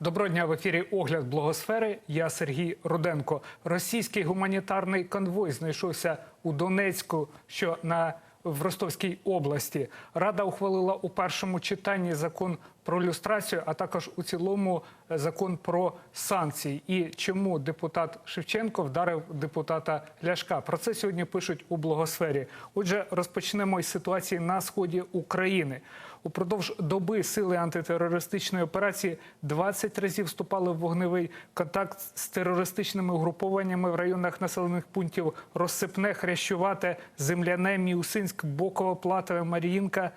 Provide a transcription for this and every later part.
Доброго дня в ефірі Огляд Благосфери. Я Сергій Руденко. Російський гуманітарний конвой знайшовся у Донецьку, що на в Ростовській області. Рада ухвалила у першому читанні закон про люстрацію, а також у цілому е, закон про санкції. І чому депутат Шевченко вдарив депутата Ляшка? Про це сьогодні пишуть у благосфері. Отже, розпочнемо із ситуації на сході України. Упродовж доби сили антитерористичної операції 20 разів вступали в вогневий контакт з терористичними угрупованнями в районах населених пунктів Розсипне, Хрящувате, Земляне, Міусинськ, Боково, Платове, Маріїнка,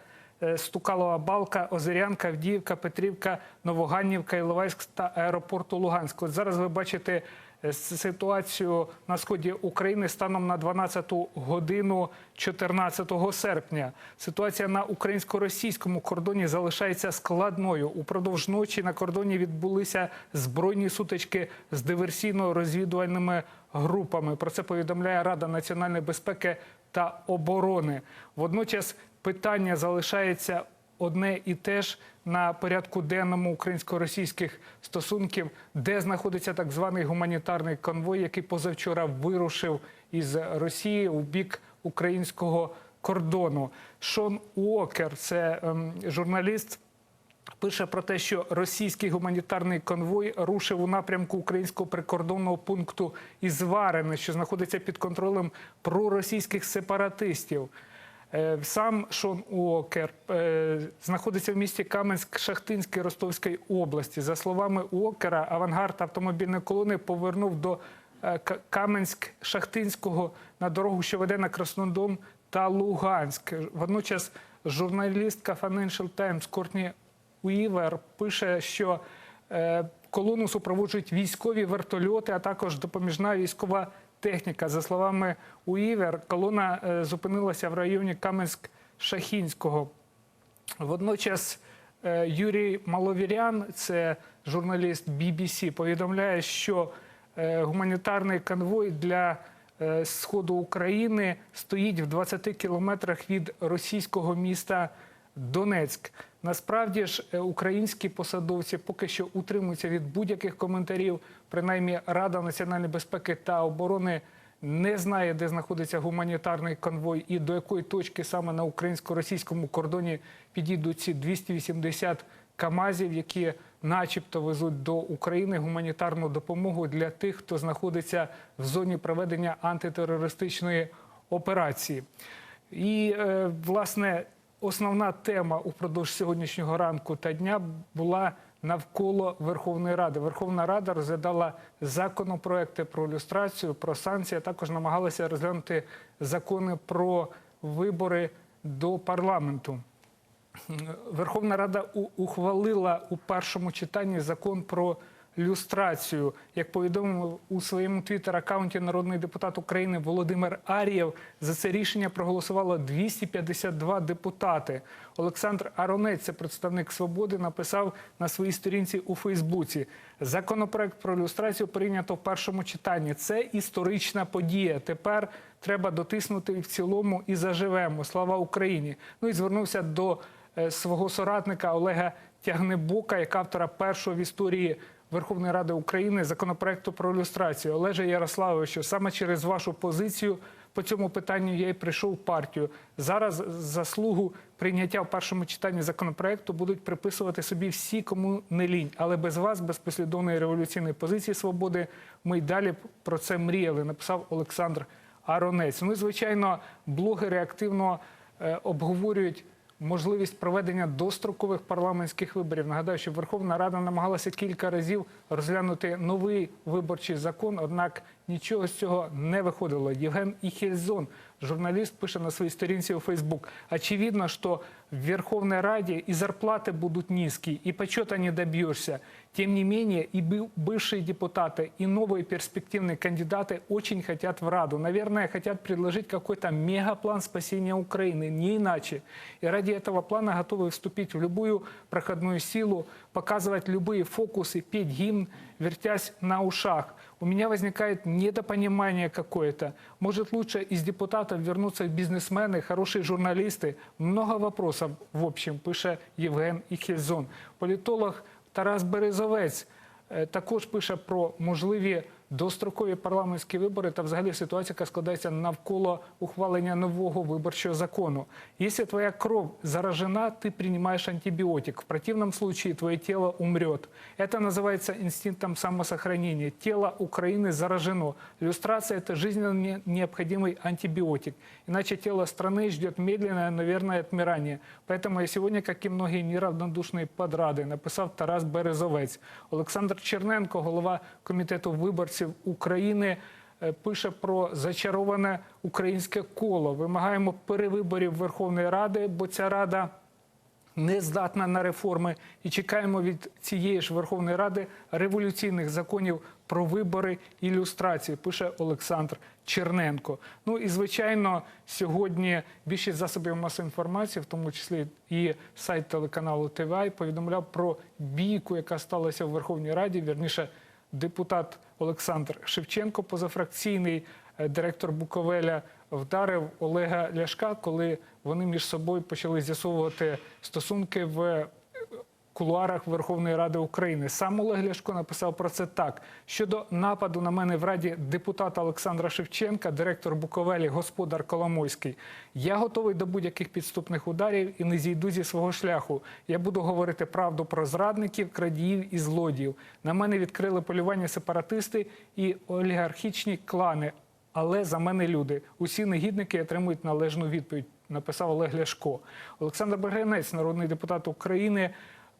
е, Стукалова Балка, Озерянка, Авдіївка, Петрівка, Новоганнівка, Іловайськ та аеропорту Луганськ. От зараз ви бачите ситуацію на сході України станом на 12 годину 14 серпня. Ситуація на українсько-російському кордоні залишається складною. Упродовж ночі на кордоні відбулися збройні сутички з диверсійно-розвідувальними групами. Про це повідомляє Рада національної безпеки та оборони. Водночас питання залишається одне і те ж на порядку денному українсько-російських стосунків, де знаходиться так званий гуманітарний конвой, який позавчора вирушив із Росії у бік українського кордону. Шон Уокер, це ем, журналіст. Пише про те, що російський гуманітарний конвой рушив у напрямку українського прикордонного пункту Ізварене, що знаходиться під контролем проросійських сепаратистів. Е, Сам Шон Уокер е, знаходиться в місті Каменськ-Шахтинській Ростовської області. За словами Уокера, авангард автомобільної колони повернув до е, Каменськ-Шахтинського на дорогу, що веде на Краснодон та Луганськ. Водночас журналістка Financial Times Кортні Уівер пише, що колону супроводжують військові вертольоти, а також допоміжна військова техніка. За словами Уівер, колона е, зупинилася в районі Каменськ-Шахінського. Водночас е, Юрій Маловірян, це журналіст BBC, повідомляє, що е, гуманітарний конвой для сходу України стоїть в 20 кілометрах від російського міста Донецьк. Насправді ж е, українські посадовці поки що утримуються від будь-яких коментарів. Принаймні, Рада національної безпеки та оборони не знає, де знаходиться гуманітарний конвой і до якої точки саме на українсько-російському кордоні підійдуть ці 280 КАМАЗів, які начебто везуть до України гуманітарну допомогу для тих, хто знаходиться в зоні проведення антитерористичної операції. І, е, власне, основна тема упродовж сьогоднішнього ранку та дня була навколо Верховної Ради. Верховна Рада розглядала законопроекти про люстрацію, про санкції, а також намагалася розглянути закони про вибори до парламенту. Верховна Рада ухвалила у першому читанні закон про люстрацію. Як повідомив у своєму твіттер-аккаунті народний депутат України Володимир Арієв, за це рішення проголосувало 252 депутати. Олександр Аронець, це представник свободи, написав на своїй сторінці у Фейсбуці. Законопроект про люстрацію прийнято в першому читанні. Це історична подія. Тепер треба дотиснути в цілому і заживемо. Слава Україні! Ну і звернувся до е, свого соратника Олега Тягнебока, як автора першого в історії Верховної Ради України законопроекту про люстрацію. Олеже Ярославовичу, саме через вашу позицію по цьому питанню я і прийшов в партію. Зараз заслугу прийняття в першому читанні законопроекту будуть приписувати собі всі, кому не лінь. Але без вас, без послідовної революційної позиції свободи, ми й далі про це мріяли. Написав Олександр Аронець. Ну і звичайно, блогери активно е, обговорюють можливість проведення дострокових парламентських виборів. Нагадаю, що Верховна Рада намагалася кілька разів розглянути новий виборчий закон, однак нічого з цього не виходило. Євген Іхельзон, журналіст, пише на своїй сторінці у Фейсбук. Очевидно, что в Верховной Раде и зарплаты будут низкие, и почета не добьешься. Тем не менее, и бы- бывшие депутаты, и новые перспективные кандидаты очень хотят в Раду. Наверное, хотят предложить какой-то мегаплан спасения Украины, не иначе. И ради этого плана готовы вступить в любую проходную силу, показывать любые фокусы, петь гимн, вертясь на ушах. У меня возникает недопонимание какое-то. Может, лучше из депутатов вернуться бизнесмены, хорошие журналисты? Много вопросов, в общем, пише Євген Іхельзон. Політолог Тарас Березовець е, також пише про можливі дострокові парламентські вибори та взагалі ситуація, яка складається навколо ухвалення нового виборчого закону. Если твоя кров заражена, ты принимаешь антибиотик. В противном случае твое тело умрет. Это называется инстинктом самосохранения. Тело Украины заражено. Иллюстрация – это жизненно не- необходимый антибиотик. Иначе тело страны ждет медленное, наверное, отмирание. Поэтому я сегодня, как и многие неравнодушные подрады, написав Тарас Березовець. Олександр Черненко, голова комітету виборців України, е, пише про зачароване українське коло. Вимагаємо перевиборів Верховної Ради, бо ця рада не здатна на реформи і чекаємо від цієї ж Верховної Ради революційних законів про вибори і люстрації, пише Олександр Черненко. Ну і звичайно, сьогодні більшість засобів масової інформації, в тому числі і сайт телеканалу ТВА, повідомляв про бійку, яка сталася в Верховній Раді. Вірніше, депутат Олександр Шевченко, позафракційний е, директор Буковеля, вдарив Олега Ляшка, коли вони між собою почали з'ясовувати стосунки в кулуарах Верховної Ради України. Сам Олег Ляшко написав про це так: щодо нападу на мене в раді депутата Олександра Шевченка, директор Буковелі, господар Коломойський. Я готовий до будь-яких підступних ударів і не зійду зі свого шляху. Я буду говорити правду про зрадників, крадіїв і злодіїв. На мене відкрили полювання сепаратисти і олігархічні клани. Але за мене люди. Усі негідники отримують належну відповідь. Написав Олег Ляшко. Олександр Бергенець, народний депутат України,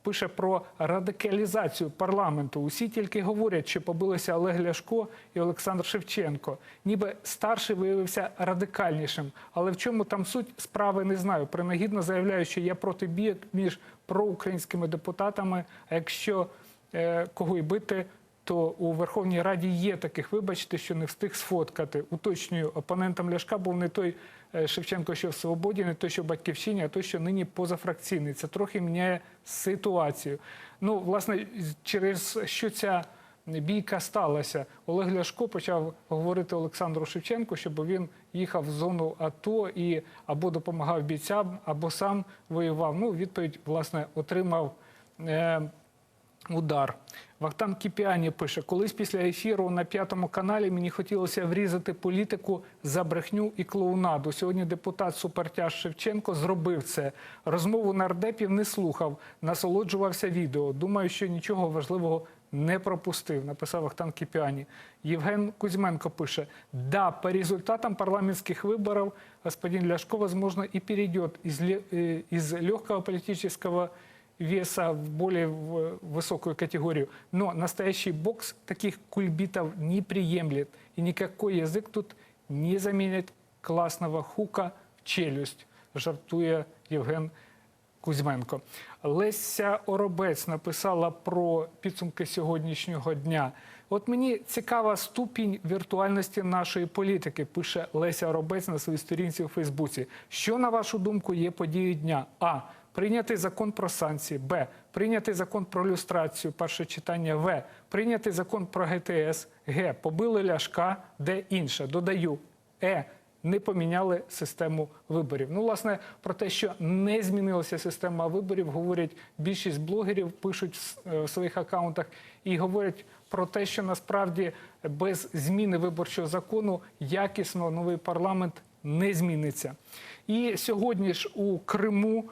пише про радикалізацію парламенту. Усі тільки говорять, що побилися Олег Ляшко і Олександр Шевченко. Ніби старший виявився радикальнішим. Але в чому там суть справи не знаю. Принагідно заявляю, що я проти бійок між проукраїнськими депутатами. А якщо е, кого й бити, то у Верховній Раді є таких, вибачте, що не встиг сфоткати. Уточнюю, опонентом Ляшка був не той е, Шевченко, що в Свободі, не той, що в Батьківщині, а той, що нині позафракційний. Це трохи міняє ситуацію. Ну, власне, через що ця бійка сталася? Олег Ляшко почав говорити Олександру Шевченку, щоб він їхав в зону АТО і або допомагав бійцям, або сам воював. Ну, відповідь, власне, отримав. Е, Удар. Вахтан Кіпіані пише: колись після ефіру на п'ятому каналі мені хотілося врізати політику за брехню і клоунаду. Сьогодні депутат Супертяж Шевченко зробив це. Розмову нардепів не слухав, насолоджувався відео. Думаю, що нічого важливого не пропустив. Написав Вахтан Кіпіані. Євген Кузьменко пише: да, по результатам парламентских выборов господин Ляшко, возможно, и перейдет ле- э, легкого политического веса в более высокую категорию. Но настоящий бокс таких кульбитов не приемлет. И никакой язык тут не заменит классного хука в челюсть, жартує Євген Кузьменко. Леся Оробець написала про підсумки сьогоднішнього дня. От мені цікава ступінь віртуальності нашої політики, пише Леся Оробець на своїй сторінці у Фейсбуці. Що, на вашу думку, є подією дня? А. Прийнятий закон про санкції. Б. Прийнятий закон про люстрацію. Перше читання. В. Прийнятий закон про ГТС. Г. Побили ляшка. Д. Інше. Додаю. Е не поміняли систему виборів. Ну, власне, про те, що не змінилася система виборів, говорять більшість блогерів, пишуть в е, своїх акаунтах і говорять про те, що насправді без зміни виборчого закону якісно новий парламент не зміниться. І сьогодні ж у Криму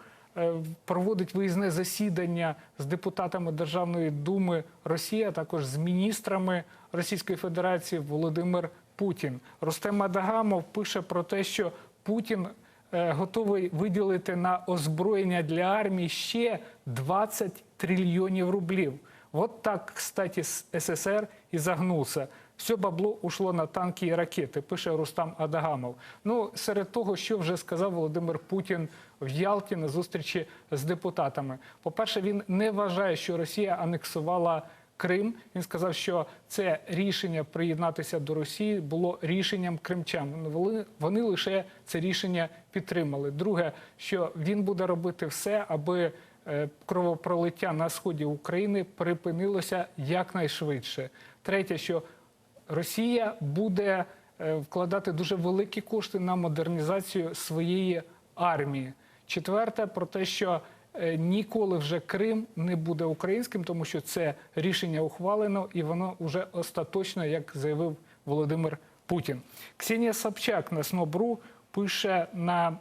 проводить виїзне засідання з депутатами Державної думи Росії, а також з міністрами Російської Федерації Володимир Путін. Рустем Адагамов пише про те, що Путін е, готовий виділити на озброєння для армії ще 20 трильйонів рублів. Вот так, кстати, СССР и загнулся. Все бабло ушло на танки і ракети, пише Рустам Адагамов. Ну, серед того, що вже сказав Володимир Путін в Ялті на зустрічі з депутатами. По-перше, він не вважає, що Росія анексувала Крим. Він сказав, що це рішення приєднатися до Росії було рішенням кримчан. Вони, вони лише це рішення підтримали. Друге, що він буде робити все, аби е, кровопролиття на сході України припинилося якнайшвидше. Третє, що Росія буде е, вкладати дуже великі кошти на модернізацію своєї армії. Четверте, про те, що е, ніколи вже Крим не буде українським, тому що це рішення ухвалено і воно вже остаточно, як заявив Володимир Путін. Ксенія Собчак на СНОБРУ пише на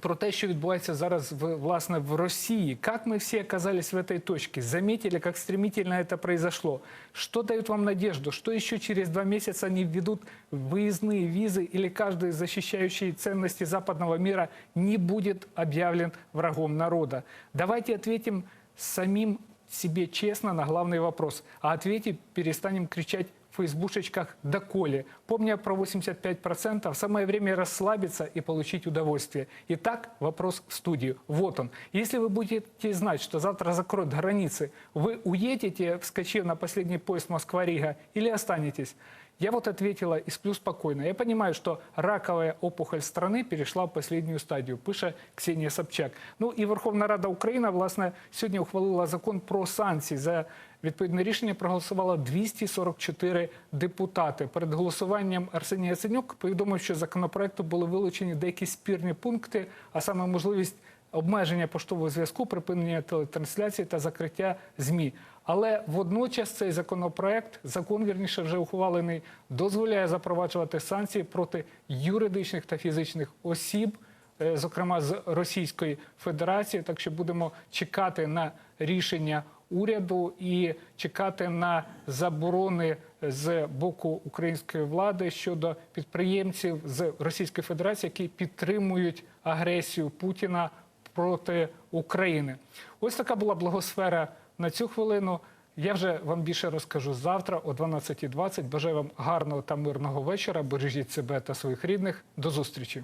про те, що відбувається зараз в, власне в Росії. Как мы все оказались в этой точке? Заметили, как стремительно это произошло? Что дает вам надежду? Что еще через два месяца они введут выездные визы или каждый, защищающий ценности западного мира, не будет объявлен врагом народа? Давайте ответим самим себе честно на главный вопрос. А ответить перестанем кричать в фейсбушечках «доколе». Помня про 85%, самое время расслабиться и получить удовольствие. Итак, вопрос в студию. Вот он. Если вы будете знать, что завтра закроют границы, вы уедете, вскочив на последний поезд Москва-Рига, или останетесь? Я вот ответила и сплю спокойно. Я понимаю, что раковая опухоль страны перешла в последнюю стадію, пише Ксенія Собчак. Ну і Верховна Рада України, власне, сьогодні ухвалила закон про санкції. За відповідне рішення проголосувало 244 депутати. Перед голосуванням Арсеній Яценюк повідомив, що законопроекту були вилучені деякі спірні пункти, а саме можливість обмеження поштового зв'язку, припинення телетрансляції та закриття ЗМІ. Але водночас цей законопроект, закон вірніше вже ухвалений, дозволяє запроваджувати санкції проти юридичних та фізичних осіб, е, зокрема з Російської Федерації. Так що будемо чекати на рішення уряду і чекати на заборони з боку української влади щодо підприємців з Російської Федерації, які підтримують агресію Путіна проти України. Ось така була благосфера на цю хвилину. Я вже вам більше розкажу завтра о 12.20. Бажаю вам гарного та мирного вечора. Бережіть себе та своїх рідних. До зустрічі.